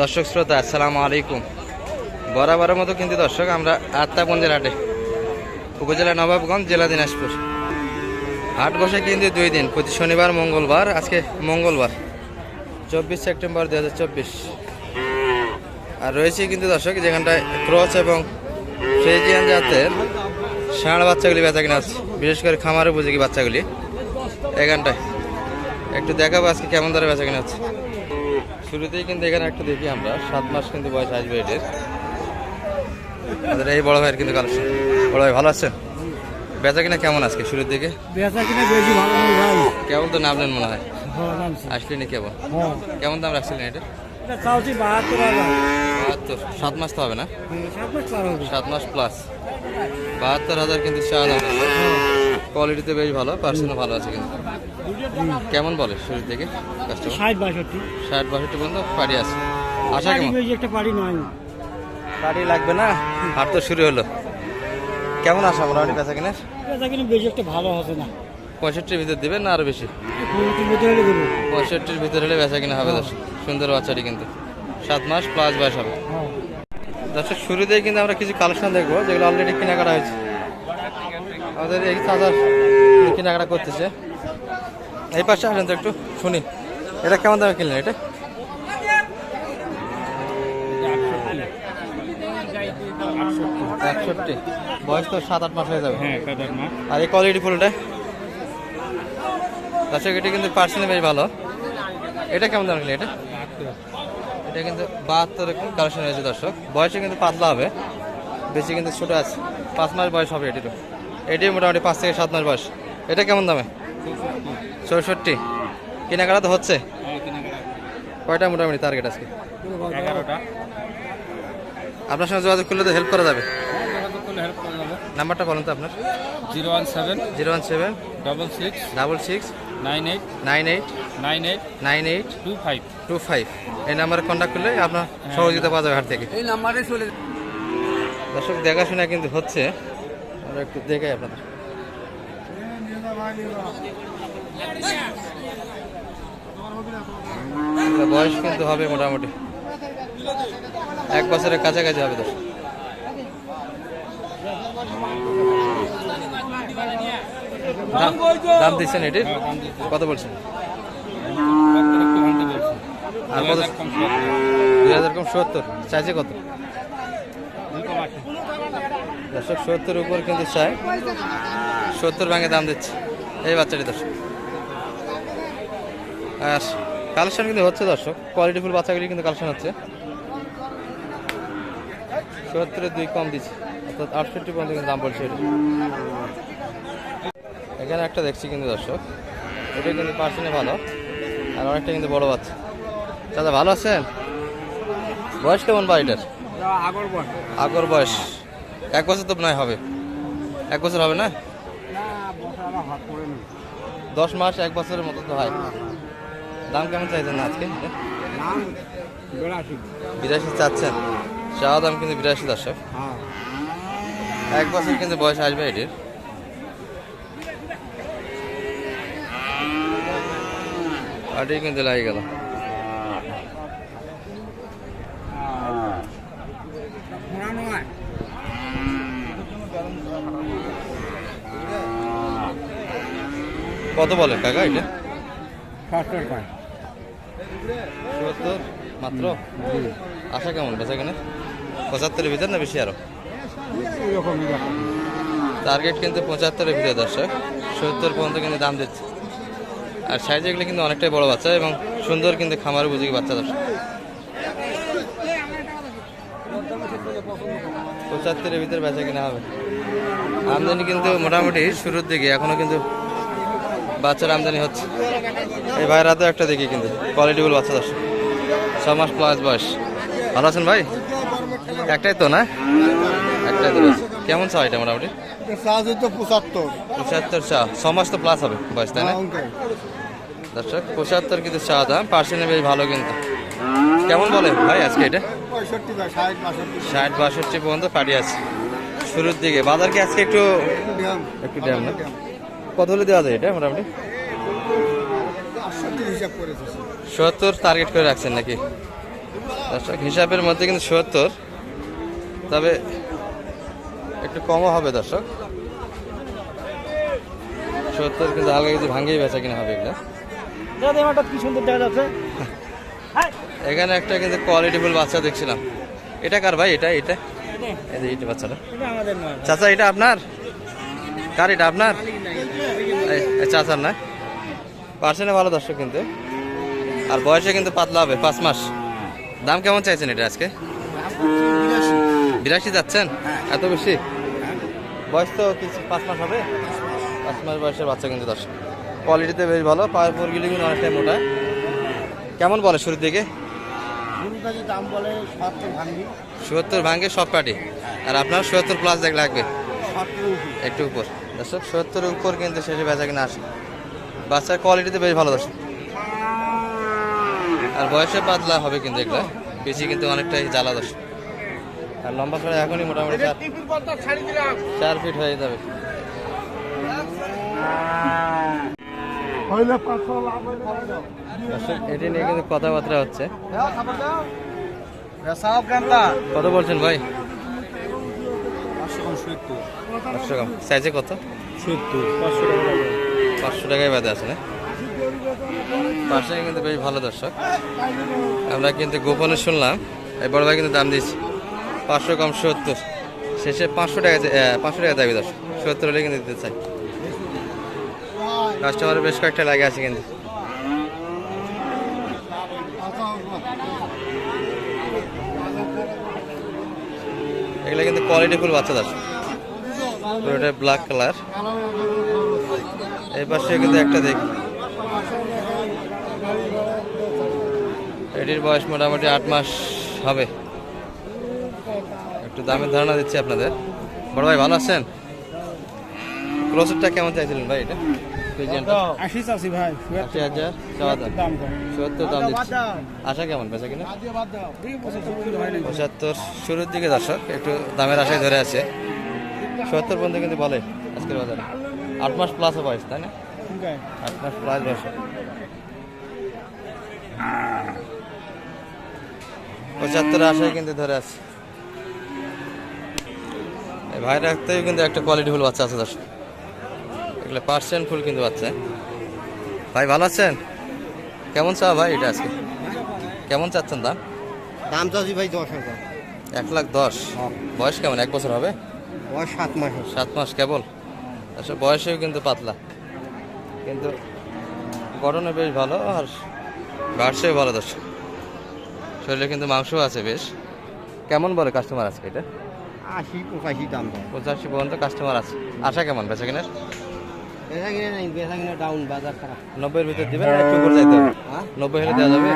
দর্শক শ্রোতা, আসসালামু আলাইকুম। বরাবরের মতো কিন্তু দর্শক, আমরা আত্মাগঞ্জের হাটে, উপজেলা নবাবগঞ্জ, জেলা দিনাজপুর। হাট বসে কিন্তু দুই দিন, প্রতি শনিবার, মঙ্গলবার, আজকে মঙ্গলবার, চব্বিশ সেপ্টেম্বর দু হাজার চব্বিশ। আর রয়েছে কিন্তু দর্শক, যেখানটায় ক্রস এবং ফ্রেজিয়ান জাতের ষাঁড় বাচ্চাগুলি বেচা কিনা আছে বিশেষ করে খামারে উপযোগী বাচ্চাগুলি, এখানটায়। একটু দেখাবো আজকে কেমন দরে বেচা কিনা হচ্ছে। শুরুতেই কিন্তু এখানে একটা দেখি আমরা। সাত মাস কিন্তু বয়স আসবে এটির আমাদের এই বড় ভাইয়ের কিন্তু কালেকশন বড় ভাই ভালো আছেন? বেচা কিনা কেমন আজকে শুরুর দিকে? বেচা কিনা বেশি ভালো ভাই। কেমন তো নামলেন মনে হয়। আসলেনি কেমন হ্যাঁ। কেমন দাম রাখছিলেন এটা? বাহাত্তর সাত মাস তো হবে না? হ্যাঁ, সাত মাস প্লাস বাহাত্তর হাজার কিন্তু চা দাম কোয়ালিটিতে বেশ ভালো পার্সেন্টও ভালো আছে কিন্তু। কেমন বলে শুরুর দিকে? কাস্টমার ষাট বাষট্টি। ষাট বাষট্টি পর্যন্ত পাড়ি আছে। আশা পাড়ি কেমন? একটা পাড়ি নয়। পাড়ি লাগবে না? হাট তো শুরু হলো। কেমন আশা মোটামুটি বেচা কিনে? বেচা কিনা বেশি একটা ভালো হবে না। পঁয়ষট্টির ভিতর দিবেন না আরও বেশি? পঁয়ষট্টির ভিতর হলে বেচা কিনা হবে দর্শক। সুন্দর বাচ্চাটি কিন্তু। সাত মাস প্লাস বয়স হবে। হ্যাঁ। দর্শক শুরুতেই কিন্তু আমরা কিছু কালেকশন দেখব যেগুলো অলরেডি কেনাকাটা হয়েছে। আমাদের এই চাচার কেনাকাটা করতেছে। এই পাশে আসেন তো একটু শুনি। এটা কেমন দামে কিনলেন এটা? একষট্টি। বয়স তো সাত আট মাস হয়ে যাবে। হ্যাঁ আর এই কোয়ালিটি ফুলটা? দর্শক এটা কিন্তু পার্সেন্ট বেশ ভালো। এটা কেমন দাম এটা? এটা কিন্তু বাহাত্তর কালেকশন দর্শক। বয়সে কিন্তু পাতলা হবে। বেশি কিন্তু ছোটো আছে। পাঁচ মাস বয়স হবে এটিরও। এটি মোটামুটি পাঁচ থেকে সাত মাস বয়স। এটা কেমন দামে? চৌষট্টি। কেনাকাটা তো হচ্ছে? কয়টা মোটামুটি টার্গেট আজকে? আপনার সঙ্গে যোগাযোগ করলে তো হেল্প করা যাবে। নাম্বারটা বলুন তো আপনার। Zero one seven zero one seven double six double six nine eight nine eight nine eight nine eight two five. Two five. এই নাম্বারে কন্ট্যাক্ট করলে আপনার সহযোগিতা পাওয়া যাবে হাট থেকে। এই নাম্বারে চলে দর্শক দেখাশোনা কিন্তু হচ্ছে। আমরা একটু দেখাই আপনাদের। বয়স কিন্তু হবে মোটামুটি। এক বছরের কাছাকাছি হবে দর্শক। দাম- দিচ্ছেন এটির কত বলছেন? আর কত দুই হাজার কম সত্তর। চাইছে কত? দর্শক সত্তর উপর কিন্তু চাই। সত্তর ভাঙে দাম দিচ্ছে। এই বাচ্চাটি দর্শক। আর কালেকশন কিন্তু হচ্ছে দর্শক। কোয়ালিটি ফুল বাচ্চাগুলি কিন্তু কালেকশন হচ্ছে। সত্তরের দুই কম দিচ্ছে। অর্থাৎ আটষট্টি পর্যন্ত কিন্তু দাম পড়ছে এখানে একটা দেখছি কিন্তু দর্শক। এটা কিন্তু পার্সেন্টে ভালো। আর অনেকটা কিন্তু বড় বাচ্চা। দাদা ভালো আছেন? বয়স কেমন বা এটার আগর বল আগর বয়স। এক বছর তো নয়, হবে। এক বছর হবে না? দশ মাস, এক বছরের মতো তো হয়। দাম কেমন চাইছেন আজকে? বিরাশি চাচ্ছেন। চাওয়া দাম কিন্তু বিরাশি, দর্শক। এক বছর কিন্তু বয়স আসবে এটির। আটি কিন্তু লাগে গেল পুরানো হয় কত বলে কাকা এটা? সত্তর মাত্র? আশা কেমন? বেচা কেনে? পঁচাত্তরের ভিতর না বেশি আরও? টার্গেট কিন্তু পঁচাত্তরের ভিতরে দর্শক। সত্তর পর্যন্ত কিন্তু দাম দিচ্ছে। আর সাইজে এগুলো কিন্তু অনেকটাই বড় বাচ্চা এবং সুন্দর কিন্তু খামার উপযোগী বাচ্চা দর্শক। পঁচাত্তরের ভিতরে বেচা কিনা হবে। আমদানি কিন্তু মোটামুটি শুরুর দিকে এখনও কিন্তু বাচ্চার আমদানি হচ্ছে। এই ভাইয়ের হাতেও একটা দেখি কিন্তু কোয়ালিটিফুল বাচ্চা দর্শক। ছ মাস প্লাস বয়স। ভালো আছেন ভাই? একটাই তো না? একটাই তো কেমন চা এটা মোটামুটি? পঁচাত্তর চা। ছ মাস তো প্লাস হবে বয়স তাই না? দর্শক পঁচাত্তর কিন্তু চা দাম পার্সেন্টে বেশ ভালো কিন্তু। কেমন বলে ভাই আজকে এটা? ষাট বাষট্টি। ষাট বাষট্টি পর্যন্ত পাড়ি আছে। শুরুর দিকে। বাজার কি আজকে একটু একটু ড্যাম না? কত হলে দেওয়া যায় এটা মোটামুটি? সত্তর টার্গেট করে রাখছেন নাকি? দর্শক হিসাবের মধ্যে কিন্তু সত্তর। তবে একটু কমও হবে দর্শক। সত্তর কিন্তু হালকা কিছু ভাঙ্গেই বেচা কিনা হবে এগুলো। কি সুন্দর দেখা যাচ্ছে এখানে একটা কিন্তু কোয়ালিটিফুল বাচ্চা দেখছিলাম। এটা কার ভাই? এটা এটা? এই যে এইটা বাচ্চাটা। চাচা এটা আপনার? কার এটা আপনার? চাচার না? পার্সেন্টে ভালো দর্শক কিন্তু। আর বয়সে কিন্তু পাতলা হবে পাঁচ মাস। দাম কেমন চাইছেন এটা আজকে? বিরাশি যাচ্ছেন? এত বেশি? বয়স তো কিছু পাঁচ মাস হবে? পাঁচ মাস বয়সের বাচ্চা কিন্তু দর্শক। কোয়ালিটিতে বেশ ভালো পায়ের পরগুলি কিন্তু অনেকটাই মোটা। কেমন বলে শুরুর দিকে? দাম বলে সত্তর ভাঙ্গি। সত্তর ভাঙ্গে সব পাটি আর আপনার সত্তর প্লাস দেখ লাগবে। একটু উপর। দর্শক সত্তরের উপর কিন্তু শেষে বেচা কিনা আসে। বাচ্চার কোয়ালিটিতে বেশ ভালো দর্শক। আর বয়সে পাতলা হবে কিন্তু এগুলো। বেশি কিন্তু অনেকটাই জ্বালা দর্শক। আর লম্বা ছড়া এখনই মোটামুটি চার চার ফিট হয়ে যাবে। হইলে পাঁচশো লাভ এটি নিয়ে কিন্তু কথাবার্তা হচ্ছে। কত বলছেন ভাই? পাঁচশো সাইজে কত? পাঁচশো টাকা পাঁচশো টাকায় আছে না? কিন্তু বেশ ভালো দর্শক। আমরা কিন্তু গোপনে শুনলাম, এই বড় ভাই কিন্তু দাম দিয়েছি। পাঁচশো কম সত্তর। শেষে পাঁচশো টাকা পাঁচশো টাকা দাবি দর্শক। সত্তর হলে কিন্তু দিতে চাই। কাস্টমারের বেশ কয়েকটা লাগে আছে কিন্তু। এগুলো কিন্তু কোয়ালিটি ফুল বাচ্চা দর্শক পুরোটা ব্ল্যাক কালার এই পাশে কিন্তু একটা দেখি। এটির বয়স মোটামুটি আট মাস হবে। একটু দামের ধারণা দিচ্ছি আপনাদের। বড় ভাই, ভালো আছেন? ক্লোজারটা কেমন চাইছিলেন ভাই এটা? আশি চাষি ভাই আশি হাজার দাম। দাম সত্তর দাম দিচ্ছি। আশা কেমন? বেচা কিনা? পঁচাত্তর শুরুর দিকে দর্শক একটু দামের আশায় ধরে আছে। সত্তর পর্যন্ত কিন্তু বলে আজকের বাজারে। আট মাস প্লাস বয়স তাই না? আট মাস প্লাস বয়স। পঁচাত্তর আশায় কিন্তু ধরে আছে। এই ভাই রাখতেই কিন্তু একটা কোয়ালিটি ফুল বাচ্চা আছে দর্শক। এগুলো পার্সেন্ট ফুল কিন্তু বাচ্চা। ভাই ভালো আছেন? কেমন চা ভাই এটা আজকে? কেমন চাচ্ছেন দাম? দাম চাষি ভাই দশ হাজার। এক লাখ দশ। বয়স কেমন? এক বছর হবে? বয়স সাত মাস সাত মাস কেবল? আসলে বয়সেও কিন্তু পাতলা। কিন্তু গঠনে বেশ ভালো আর গার্ডসেও ভালো দর্শক। শরীরে কিন্তু মাংসও আছে বেশ। কেমন বলে কাস্টমার আজকে এটা? আশি পঁচাশি দাম। পঁচাশি পর্যন্ত কাস্টমার আছে। আশা কেমন? বেচা কিনার? বেচা কিনে নেই বেচা কিনে ডাউন বাজার খারাপ। নব্বইয়ের ভিতর দিবেন একটু উপর যাইতে হবে। হ্যাঁ? নব্বই হলে দেওয়া যাবে।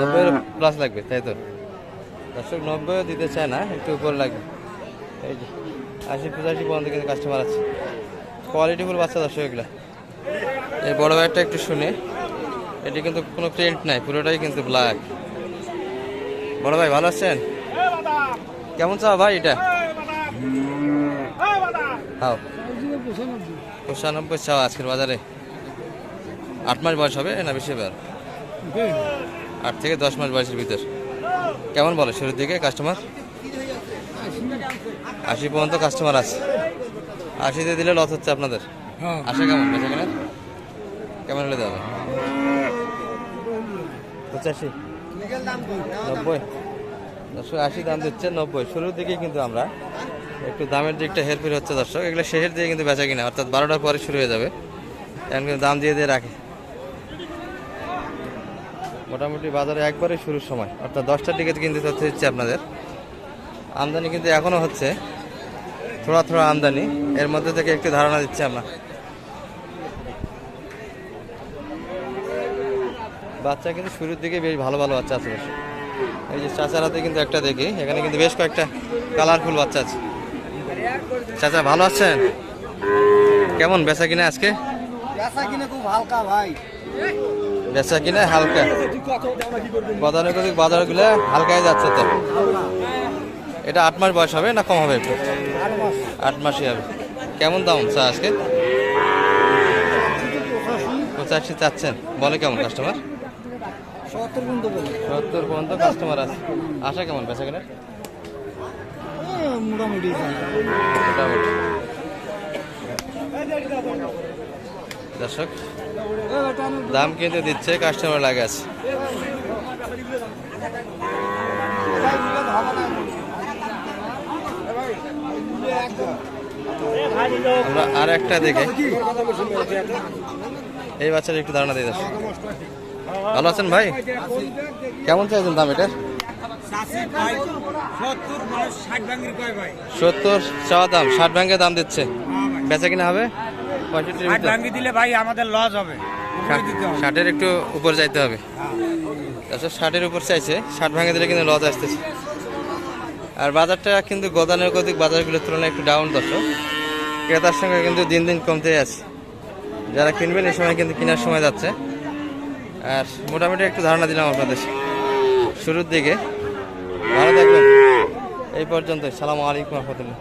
নব্বই প্লাস লাগবে তাই তো? দর্শক নব্বইও দিতে চায় না একটু উপর লাগবে। এই যে আশি পঁচাশি পর্যন্ত কিন্তু কাস্টমার আছে। কোয়ালিটিফুল বাচ্চা দর্শক এগুলো। এই বড় ব্যাগটা একটু শুনে এটি কিন্তু কোনো প্রিন্ট নাই পুরোটাই কিন্তু ব্ল্যাক বড় ভাই ভালো আছেন? কেমন চাও ভাই এটা? হাও পঁচানব্বই চাও আজকের বাজারে। আট মাস বয়স হবে না বেশি আর? আট থেকে দশ মাস বয়সের ভিতর। কেমন বলে শুরুর দিকে কাস্টমার আশি পর্যন্ত কাস্টমার আছে। আশিতে দিলে লস হচ্ছে আপনাদের? আশা কেমন? বেচা কেনার কেমন হলে দেওয়া পঁচাশি। নব্বই। দর্শক আশি দাম দিচ্ছে নব্বই। শুরুর দিকে কিন্তু আমরা একটু দামের দিকটা হেরফের হচ্ছে দর্শক। এগুলো শেষের দিকে কিন্তু বেচা কিনা, অর্থাৎ বারোটার পরে শুরু হয়ে যাবে। এখন কিন্তু দাম দিয়ে দিয়ে রাখে। মোটামুটি বাজারে একবারে শুরুর সময়, অর্থাৎ দশটার দিকে কিন্তু তথ্য দিচ্ছে আপনাদের। আমদানি কিন্তু এখনও হচ্ছে, থোড়া থোড়া আমদানি। এর মধ্যে থেকে একটু ধারণা দিচ্ছি আমরা। বাচ্চা কিন্তু শুরুর দিকে বেশ ভালো ভালো বাচ্চা আছে এই যে চাচারাতে কিন্তু একটা দেখি, এখানে কিন্তু বেশ কয়েকটা কালারফুল বাচ্চা আছে। চাচা ভালো আছেন? কেমন বেচা কিনা আজকে? বেচা কিনে খুব হালকা ভাই। বেচা কিনা হালকা। গতানুগতিক বাজারগুলো হালকায় যাচ্ছে তো। এটা আট মাস বয়স হবে না কম হবে আট মাসই হবে। কেমন দাম চা আজকে? পঁচাশি চাচ্ছেন। বলে কেমন কাস্টমার সত্তর পর্যন্ত কাস্টমার আছে। আশা কেমন বেচা কেনার? মোটামুটি দর্শক, দাম কিন্তু দিচ্ছে কাস্টমার লাগে আছে। আমরা আর একটা দেখে। এই বাচ্চার একটু ধারণা দিয়ে দর্শক। ভালো আছেন ভাই? কেমন চাইছেন দাম এটার? সত্তর চাওয়া দাম ষাট ব্যাংকে দাম দিচ্ছে। বেচা কিনা হবে? দিলে ভাই আমাদের লস হবে ষাট- ষাটের একটু উপর যাইতে হবে। তাছাড়া ষাটের উপর চাইছে ষাট ভাঙে দিলে কিন্তু লস আসতেছে। আর বাজারটা কিন্তু গদানের গতিক বাজারগুলোর তুলনায় একটু ডাউন দর্শক। ক্রেতার সঙ্গে কিন্তু দিন দিন কমতে আছে। যারা কিনবেন এই সময় কিন্তু কেনার সময় যাচ্ছে। আর মোটামুটি একটু ধারণা দিলাম আপনাদের। শুরুর দিকে এই পর্যন্ত সালামু আলাইকুম রহমতুল্লাহ।